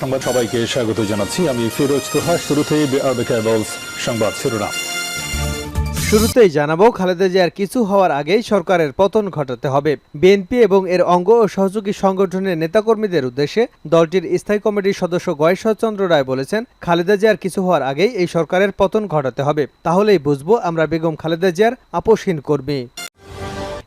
সংবাদ সবাইকে স্বাগত জানাচ্ছি। আমি ফিরোজ তোহা শুরুতেই সংবাদ শিরোনাম। শুরুতেই জানাব, খালেদা জিয়ার কিছু হওয়ার আগেই সরকারের পতন ঘটাতে হবে। বিএনপি এবং এর অঙ্গ ও সহযোগী সংগঠনের নেতাকর্মীদের উদ্দেশ্যে দলটির স্থায়ী কমিটির সদস্য গয়েশ্বরচন্দ্র রায় বলেছেন, খালেদা জিয়ার কিছু হওয়ার আগেই এই সরকারের পতন ঘটাতে হবে। তাহলেই বুঝব আমরা বেগম খালেদা জিয়ার আপোষহীন কর্মী।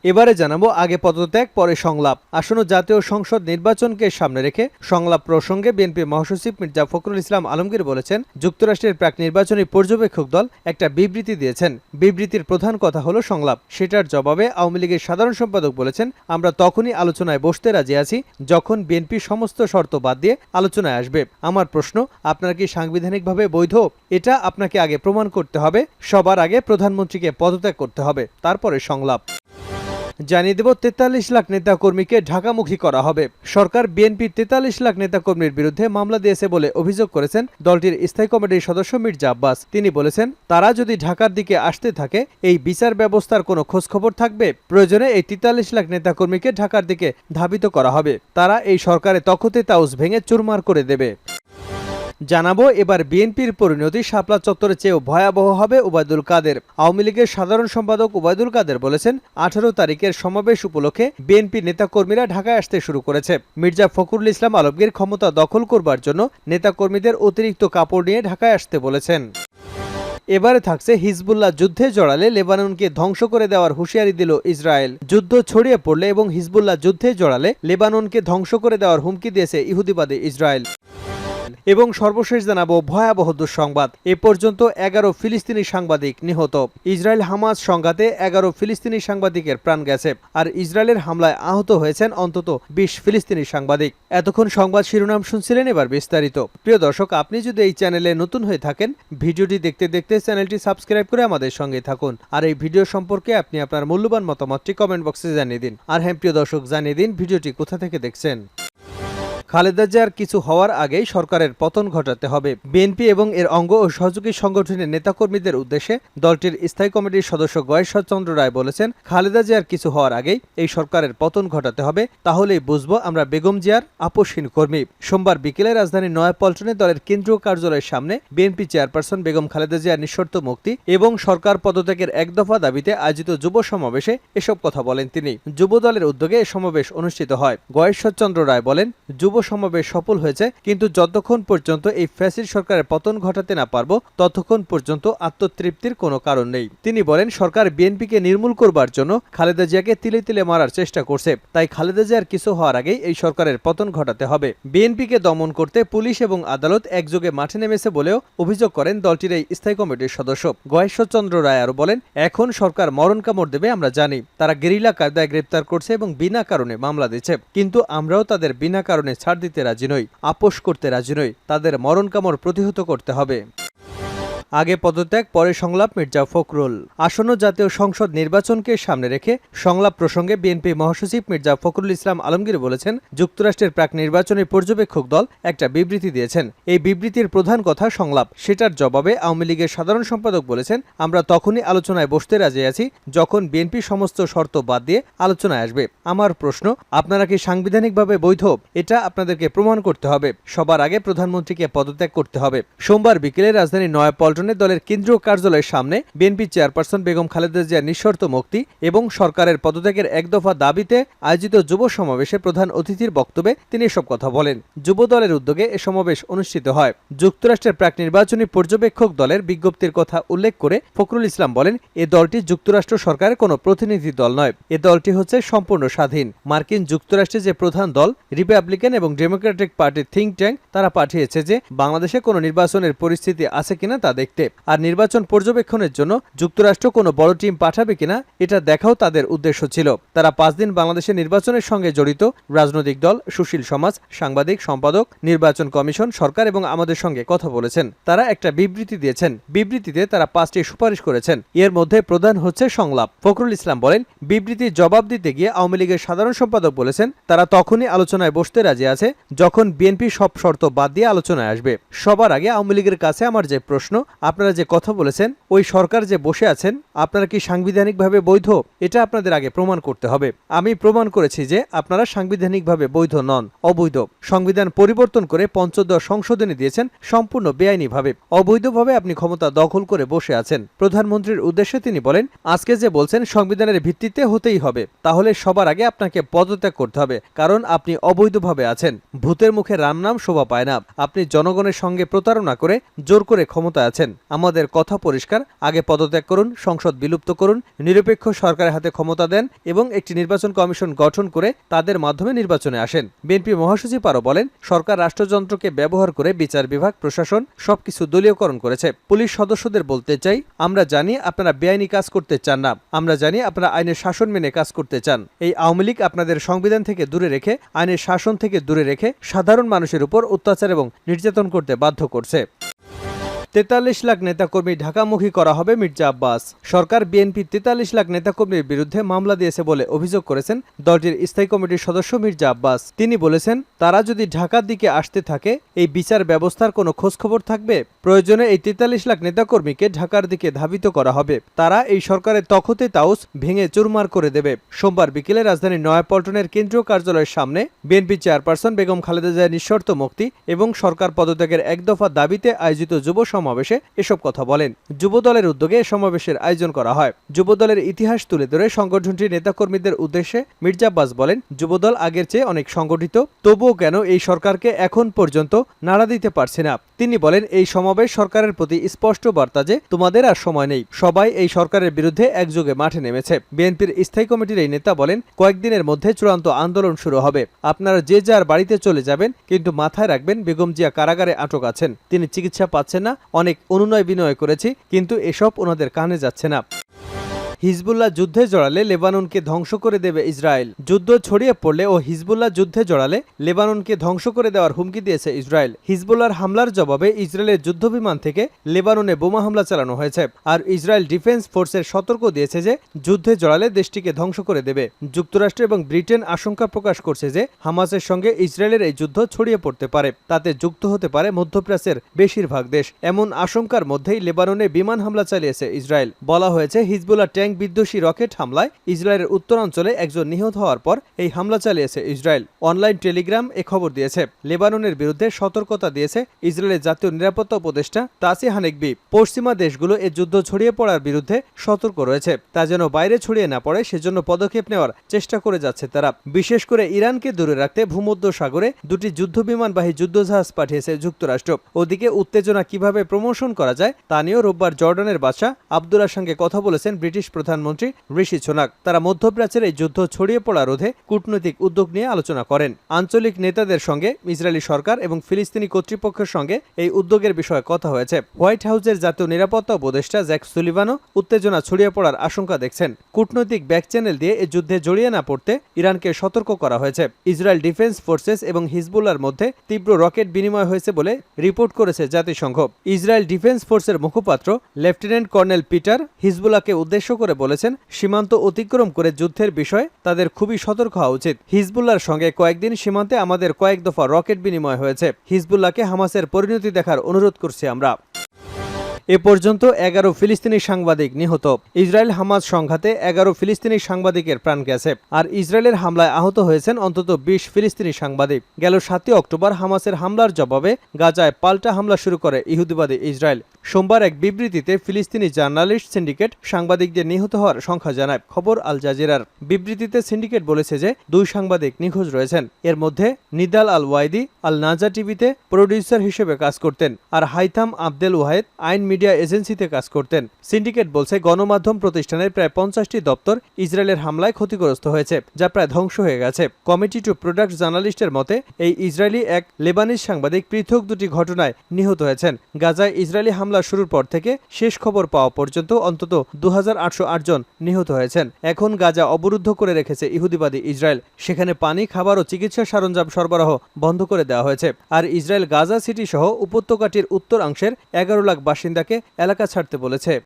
এবারে জানাব আগে পদত্যাগ, পরে সংলাপ। আসন্ন জাতীয় সংসদ নির্বাচনকে সামনে রেখে সংলাপ প্রসঙ্গে বিএনপি মহাসচিব মির্জা ফখরুল ইসলাম আলমগীর বলেছেন, যুক্তরাষ্ট্রের প্রাক নির্বাচনী পর্যবেক্ষক দল একটা বিবৃতি দিয়েছেন। বিবৃতির প্রধান কথা হলো সংলাপ। সেটার জবাবে আওয়ামী লীগের সাধারণ সম্পাদক বলেছেন, আমরা তখনই আলোচনায় বসতে রাজি আছি, যখন বিএনপি সমস্ত শর্ত বাদ দিয়ে আলোচনায় আসবে। আমার প্রশ্ন, আপনার কি সাংবিধানিকভাবে বৈধ? এটা আপনাকে আগে প্রমাণ করতে হবে। সবার আগে প্রধানমন্ত্রীকে পদত্যাগ করতে হবে। তারপরে সংলাপ। জানিয়ে দেব, তেতাল্লিশ লাখ নেতাকর্মীকে ঢাকামুখী করা হবে। সরকার বিএনপি তেতাল্লিশ লাখ নেতাকর্মীর বিরুদ্ধে মামলা দিয়েছে বলে অভিযোগ করেছেন দলটির স্থায়ী কমিটির সদস্য মির্জা আব্বাস। তিনি বলেছেন, তারা যদি ঢাকার দিকে আসতে থাকে, এই বিচার ব্যবস্থার কোনো খোঁজখবর থাকবে। প্রয়োজনে এই তেতাল্লিশ লাখ নেতাকর্মীকে ঢাকার দিকে ধাবিত করা হবে। তারা এই সরকারে তখতে তাউস ভেঙে চুরমার করে দেবে। জানাব, এবার বিএনপির পরিণতি শাপলা চত্বরের চেয়েও ভয়াবহ হবে ওবায়দুল কাদের। আওয়ামী লীগের সাধারণ সম্পাদক ওবায়দুল কাদের বলেছেন, আঠারো তারিখের সমাবেশ উপলক্ষে বিএনপি নেতাকর্মীরা ঢাকায় আসতে শুরু করেছে। মির্জা ফখরুল ইসলাম আলমগীর ক্ষমতা দখল করবার জন্য নেতাকর্মীদের অতিরিক্ত কাপড় নিয়ে ঢাকায় আসতে বলেছেন। এবারে থাকছে হিজবুল্লাহ যুদ্ধে জড়ালে লেবাননকে ধ্বংস করে দেওয়ার হুঁশিয়ারি দিল ইসরায়েল। যুদ্ধ ছড়িয়ে পড়লে এবং হিজবুল্লাহ যুদ্ধে জড়ালে লেবাননকে ধ্বংস করে দেওয়ার হুমকি দিয়েছে ইহুদিবাদী ইসরায়েল। এবং সর্বশেষ জানাব ভয়াবহ দুঃসংবাদ। এ পর্যন্ত এগারো ফিলিস্তিনি সাংবাদিক নিহত। ইসরায়েল হামাজ সংঘাতে এগারো ফিলিস্তিনি সাংবাদিকের প্রাণ গেছে আর ইসরায়েলের হামলায় আহত হয়েছেন অন্তত বিশ ফিলিস্তিনি সাংবাদিক। এতক্ষণ সংবাদ শিরোনাম শুনছিলেন এবার বিস্তারিত। প্রিয় দর্শক, আপনি যদি এই চ্যানেলে নতুন হয়ে থাকেন, ভিডিওটি দেখতে দেখতে চ্যানেলটি সাবস্ক্রাইব করে আমাদের সঙ্গে থাকুন। আর এই ভিডিও সম্পর্কে আপনি আপনার মূল্যবান মতামতটি কমেন্ট বক্সে জানিয়ে দিন। আর হ্যাঁ প্রিয় দর্শক, জানিয়ে দিন ভিডিওটি কোথা থেকে দেখছেন। খালেদা জিয়ার কিছু হওয়ার আগেই সরকারের পতন ঘটাতে হবে। বিএনপি এবং এর অঙ্গ ও সহযোগী সংগঠনের নেতাকর্মীদের উদ্দেশ্যে দলটির স্থায়ী কমিটির সদস্য গয়েশ্বরচন্দ্র রায় বলেছেন, খালেদা জিয়ার কিছু হওয়ার আগেই এই সরকারের পতন ঘটাতে হবে। তাহলেই বুঝব আমরা বেগম জিয়ার আপোষহীন কর্মী। সোমবার বিকেলে রাজধানীর নয়াপল্টনে দলের কেন্দ্রীয় কার্যালয়ের সামনে বিএনপি চেয়ারপারসন বেগম খালেদা জিয়ার নিঃশর্ত মুক্তি এবং সরকার পদত্যাগের এক দফা দাবিতে আয়োজিত যুব সমাবেশে এসব কথা বলেন তিনি। যুব দলের উদ্যোগে সমাবেশ অনুষ্ঠিত হয়। গয়েশ্বরচন্দ্র রায় বলেন, যুব সমাবেশ সফল হয়েছে, কিন্তু যতক্ষণ পর্যন্ত এই ফ্যাসিড সরকারের পতন ঘটাতে না পারব, ততক্ষণ পর্যন্ত আত্মতৃপ্তির কোনো কারণ নেই। তিনি বলেন, সরকার বিএনপিকে নির্মূল করবার জন্য খালেদা জিয়াকে তিলে তিলে মারার চেষ্টা করছে। তাই খালেদা জিয়ার কিছু হওয়ার আগেই এই সরকারের পতন ঘটাতে হবে। বিএনপিকে দমন করতে পুলিশ এবং আদালত একযোগে মাঠে নেমেছে বলেও অভিযোগ করেন দলটির এই স্থায়ী কমিটির সদস্য। গয়েশ্বরচন্দ্র রায় আরও বলেন, এখন সরকার মরণ কামড় দেবে, আমরা জানি। তারা গেরিলা কায়দায় গ্রেপ্তার করছে এবং বিনা কারণে মামলা দিচ্ছে। কিন্তু আমরাও তাদের বিনা কারণে ছাড় দিতে রাজি নই আপোষ করতে রাজি নই। তাদের মরণ কামড় প্রতিহত করতে হবে। আগে পদত্যাগ, পরে সংলাপ, মির্জা ফখরুল। আসন্ন জাতীয় সংসদ নির্বাচনকে সামনে রেখে সংলাপ প্রসঙ্গে বিএনপি মহাসচিব মির্জা ফখরুল ইসলাম আলমগীর বলেছেন, যুক্তরাষ্ট্রের প্রাক নির্বাচনী পর্যবেক্ষক দল একটা বিবৃতি দিয়েছেন। এই বিবৃতির প্রধান কথা সংলাপ। সেটার জবাবে আওয়ামী লীগের সাধারণ সম্পাদক বলেছেন, আমরা তখনই আলোচনায় বসতে রাজি আছি যখন বিএনপি সমস্ত শর্ত বাদ দিয়ে আলোচনায় আসবে। আমার প্রশ্ন, আপনারা কি সাংবিধানিকভাবে বৈধ? এটা আপনাদেরকে প্রমাণ করতে হবে। সবার আগে প্রধানমন্ত্রীকে পদত্যাগ করতে হবে। সোমবার বিকেলে রাজধানীর নয়াপল্টনে দলের কেন্দ্রীয় কার্যালয়ের সামনে বিএনপি চেয়ারপারসন বেগম খালেদা জিয়ার নিঃশর্ত মুক্তি এবং সরকারের পদত্যাগের এক দফা দাবিতে আয়োজিত যুব সমাবেশে প্রধান অতিথির বক্তব্যে তিনি এসব কথা বলেন। যুব দলের উদ্যোগে এ সমাবেশ অনুষ্ঠিত হয়। যুক্তরাষ্ট্রের প্রাক নির্বাচনী পর্যবেক্ষক দলের বিজ্ঞপ্তির কথা উল্লেখ করে ফখরুল ইসলাম বলেন, এ দলটি যুক্তরাষ্ট্র সরকারের কোনো প্রতিনিধি দল নয়। এ দলটি হচ্ছে সম্পূর্ণ স্বাধীন। মার্কিন যুক্তরাষ্ট্রে যে প্রধান দল, রিপাবলিকান এবং ডেমোক্রেটিক পার্টির থিঙ্ক ট্যাঙ্ক, তারা পাঠিয়েছে যে বাংলাদেশে কোনো নির্বাচনের পরিস্থিতি আছে কিনা তা দেখতে আর নির্বাচন পর্যবেক্ষণের জন্য যুক্তরাষ্ট্র কোনো বড় টিম পাঠাবে কিনা, এটা দেখাও তাদের উদ্দেশ্য ছিল। তারা পাঁচ দিন বাংলাদেশের নির্বাচনের সঙ্গে জড়িত। রাজনৈতিক দল, সুশীল সমাজ, সাংবাদিক, সম্পাদক, নির্বাচন কমিশন, সরকার এবং আমাদের সঙ্গে কথা বলেছেন। তারা একটা বিবৃতি দিয়েছেন। বিবৃতিতে তারা পাঁচটি সুপারিশ করেছেন। এর মধ্যে প্রধান হচ্ছে সংলাপ। ফখরুল ইসলাম বলেন, বিবৃতির জবাব দিতে গিয়ে আওয়ামী লীগের সাধারণ সম্পাদক বলেছেন, তারা তখনই আলোচনায় বসতে রাজি আছে যখন বিএনপি সব শর্ত বাদ দিয়ে আলোচনায় আসবে। সবার আগে আওয়ামী লীগের কাছে আমার যে প্রশ্ন আপনারা যে কথা বলেছেন, ওই সরকার যে বসে আছেন, আপনারা কি সাংবিধানিকভাবে বৈধ? এটা আপনাদের আগে প্রমাণ করতে হবে। আমি প্রমাণ করেছি যে আপনারা সাংবিধানিকভাবে বৈধ নন, অবৈধ। সংবিধান পরিবর্তন করে পঞ্চদশ সংশোধনী দিয়েছেন সম্পূর্ণ বেআইনিভাবে। অবৈধভাবে আপনি ক্ষমতা দখল করে বসে আছেন। প্রধানমন্ত্রীর উদ্দেশ্যে তিনি বলেন, আজকে যে বলছেন, সংবিধানের ভিত্তিতে হতেই হবে। তাহলে সবার আগে আপনাকে পদত্যাগ করতে হবে, কারণ আপনি অবৈধভাবে আছেন। ভূতের মুখে রাম নাম শোভা পায় না। আপনি জনগণের সঙ্গে প্রতারণা করে জোর করে ক্ষমতা আছেন। আমাদের কথা পরিষ্কার, আগে পদত্যাগ করুন, সংসদ বিলুপ্ত করুন, নিরপেক্ষ সরকারের হাতে ক্ষমতা দেন এবং একটি নির্বাচন কমিশন গঠন করে তাদের মাধ্যমে নির্বাচনে আসেন। বিএনপি মহাসচিব আরও বলেন, সরকার রাষ্ট্রযন্ত্রকে ব্যবহার করে বিচার বিভাগ, প্রশাসন সবকিছু দলীয়করণ করেছে। পুলিশ সদস্যদের বলতে চাই, আমরা জানি আপনারা বেআইনি কাজ করতে চান না। আমরা জানি আপনারা আইনের শাসন মেনে কাজ করতে চান। এই আওয়ামী লীগ আপনাদের সংবিধান থেকে দূরে রেখে, আইনের শাসন থেকে দূরে রেখে সাধারণ মানুষের উপর অত্যাচার এবং নির্যাতন করতে বাধ্য করছে। তেতাল্লিশ লাখ নেতাকর্মী ঢাকামুখী করা হবে মির্জা আব্বাস। সরকার বিএনপি তেতাল্লিশ লাখ নেতাকর্মীর বিরুদ্ধে মামলা দিয়েছে বলে অভিযোগ করেছেন দলটির স্থায়ী কমিটির সদস্য মির্জা আব্বাস। তিনি বলেছেন, তারা যদি ঢাকার দিকে আসতে থাকে, এই বিচার ব্যবস্থার কোনো খোঁজখবর থাকবে। প্রয়োজনে এই তেতাল্লিশ লাখ নেতাকর্মীকে ঢাকার দিকে ধাবিত করা হবে। তারা এই সরকারের তখতে তাউস ভেঙে চুরমার করে দেবে। সোমবার বিকেলে রাজধানীর নয়াপল্টনের কেন্দ্রীয় কার্যালয়ের সামনে বিএনপি চেয়ারপারসন বেগম খালেদা জিয়ার নিঃশর্ত মুক্তি এবং সরকার পদত্যাগের এক দফা দাবিতে আয়োজিত যুব সমাবেশে এসব কথা বলেন। যুবদলের উদ্যোগে সমাবেশের আয়োজন করা হয়। যুবদলের ইতিহাস তুলে ধরে সংগঠনটির নেতাকর্মীদের উদ্দেশ্যে মির্জা আব্বাস বলেন, যুবদল আগের চেয়ে অনেক সংগঠিত, তবুও কেন এই সরকারকে এখন পর্যন্ত নাড়া দিতে পারছে না? তিনি বলেন, এই সমাবেশ সরকারের প্রতি স্পষ্ট বার্তা যে তোমাদের আর সময় নেই। সবাই এই সরকারের বিরুদ্ধে একযোগে মাঠে নেমেছে। বিএনপির স্থায়ী কমিটির এই নেতা বলেন, কয়েকদিনের মধ্যে চূড়ান্ত আন্দোলন শুরু হবে। আপনারা যে যার বাড়িতে চলে যাবেন, কিন্তু মাথায় রাখবেন, বেগম জিয়া কারাগারে আটক আছেন। তিনি চিকিৎসা পাচ্ছেন না অনেক অনুনয় বিনয় করেছি কিন্তু এসব ওনাদের কানে যাচ্ছে না। হিজবুল্লাহ যুদ্ধে জড়ালে লেবাননকে ধ্বংস করে দেবে ইসরায়েল। যুদ্ধ ছড়িয়ে পড়লে ও হিজবুল্লাহ যুদ্ধে জড়ালে লেবাননকে ধ্বংস করে দেওয়ার হুমকি দিয়েছে ইসরায়েল। হিজবুল্লাহর হামলার জবাবে ইসরায়েলের যুদ্ধবিমান থেকে লেবাননে বোমা হামলা চালানো হয়েছে। আর ইসরায়েল ডিফেন্স ফোর্সের সতর্ক দিয়েছে যে যুদ্ধে জড়ালে দেশটিকে ধ্বংস করে দেবে। যুক্তরাষ্ট্র এবং ব্রিটেন আশঙ্কা প্রকাশ করছে যে হামাসের সঙ্গে ইসরায়েলের এই যুদ্ধ ছড়িয়ে পড়তে পারে। তাতে যুক্ত হতে পারে মধ্যপ্রাচ্যের বেশিরভাগ দেশ। এমন আশঙ্কার মধ্যেই লেবাননে বিমান হামলা চালিয়েছে ইসরায়েল। বলা হয়েছে হিজবুল্লাহ ট্যাঙ্ক বিধ্বসী রকেট হামলায় ইসরায়েলের উত্তরাঞ্চলে একজন নিহত হওয়ার পর এই হামলা চালিয়েছে ইসরায়েল। অনলাইন টেলিগ্রাম এ খবর দিয়েছে। লেবাননের বিরুদ্ধে সতর্কতা দিয়েছে ইসরায়েলের জাতীয় নিরাপত্তা উপদেষ্টা তাসি হানেকবি। পশ্চিমা দেশগুলো এ যুদ্ধ ছড়িয়ে পড়ার বিরুদ্ধে সতর্ক রয়েছে। তা যেন বাইরে ছড়িয়ে না পড়ে, সেজন্য পদক্ষেপ নেওয়ার চেষ্টা করে যাচ্ছে তারা। বিশেষ করে ইরানকে দূরে রাখতে ভূমধ্য সাগরে দুটি যুদ্ধবিমানবাহী যুদ্ধজাহাজ পাঠিয়েছে যুক্তরাষ্ট্র। ওদিকে উত্তেজনা কীভাবে প্রমোশন করা যায়, তা নিয়েও রোববার জর্ডানের বাদশাহ আবদুল্লার সঙ্গে কথা বলেছেন ব্রিটিশ প্রধানমন্ত্রী ঋষি সোনাক। তারা মধ্যপ্রাচ্যের এই যুদ্ধ ছড়িয়ে পড়া রোধে কূটনৈতিক উদ্যোগ নিয়ে আলোচনা করেন। আঞ্চলিক নেতাদের সঙ্গে ইসরায়েলি সরকার এবং ফিলিস্তিনি কর্তৃপক্ষের সঙ্গে এই উদ্যোগের বিষয়ে কথা হয়েছে। হোয়াইট হাউসের জাতীয় নিরাপত্তা উপদেষ্টা জ্যাক সুলিভানও উত্তেজনা ছড়িয়ে পড়ার আশঙ্কা দেখছেন। কূটনৈতিক ব্যাক চ্যানেল দিয়ে এই যুদ্ধে জড়িয়ে না পড়তে ইরানকে সতর্ক করা হয়েছে। ইসরায়েল ডিফেন্স ফোর্সেস এবং হিজবুল্লার মধ্যে তীব্র রকেট বিনিময় হয়েছে বলে রিপোর্ট করেছে জাতিসংঘ। ইসরায়েল ডিফেন্স ফোর্সের মুখপাত্র লেফটেন্যান্ট কর্নেল পিটার হিজবুল্লাহকে উদ্দেশ্য করে বলেছেন, সীমান্ত অতিক্রম করে যুদ্ধের বিষয়ে তাদের খুবই সতর্ক হওয়া উচিত। হিজবুল্লাহর সঙ্গে কয়েকদিন সীমান্তে আমাদের কয়েক দফা রকেট বিনিময় হয়েছে। হিজবুল্লাহকে হামাসের পরিণতি দেখার অনুরোধ করছি আমরা। এ পর্যন্ত এগারো ফিলিস্তিনি সাংবাদিক নিহত। ইসরায়েল হামাজ সংঘাতে এগারো ফিলিস্তিনি সাংবাদিকের প্রাণ গেছে। আর ইসরায়েলের হামলায় আহত হয়েছেন অন্তত বিশ ফিলিস্তিনি সাংবাদিক। গেল সাতই অক্টোবর হামাসের হামলার জবাবে গাজায় পাল্টা হামলা শুরু করে ইহুদিবাদী ইসরায়েল। সোমবার এক বিবৃতিতে ফিলিস্তিনি জার্নালিস্ট সিন্ডিকেট সাংবাদিকদের নিহত হওয়ার সংখ্যা জানায় খবর আল জাজিরার। বিবৃতিতে সিন্ডিকেট বলেছে যে দুই সাংবাদিক নিখোঁজ রয়েছেন। এর মধ্যে নিদাল আল ওয়াইদি আল নাজা টিভিতে প্রডিউসার হিসেবে কাজ করতেন আর হাইথাম আবদেল ওয়াহেদ আইন মিডিয়া এজেন্সিতে কাজ করতেন। সিন্ডিকেট বলছে গণমাধ্যম প্রতিষ্ঠানের প্রায় পঞ্চাশটি দপ্তর ইসরায়েলের হামলায় ক্ষতিগ্রস্ত হয়েছে, যা প্রায় ধ্বংস হয়ে গেছে। কমিটি টু প্রোডাক্ট জার্নালিস্টের মতে, এই ইসরায়েলি এক লেবানিজ সাংবাদিক পৃথক দুটি ঘটনায় নিহত হয়েছেন। গাজায় ইসরায়েলি হামলা শুরুর পর থেকে শেষ খবর পাওয়া পর্যন্ত অন্তত দুহাজার আটশো আট জন নিহত হয়েছেন। এখন গাজা অবরুদ্ধ করে রেখেছে ইহুদিবাদী ইসরায়েল। সেখানে পানি, খাবার ও চিকিৎসা সরঞ্জাম সরবরাহ বন্ধ করে দেওয়া হয়েছে। আর ইসরায়েল গাজা সিটি সহ উপত্যকাটির উত্তরাংশের এগারো লাখ বাসিন্দাকে এলাকা ছাড়তে বলেছে।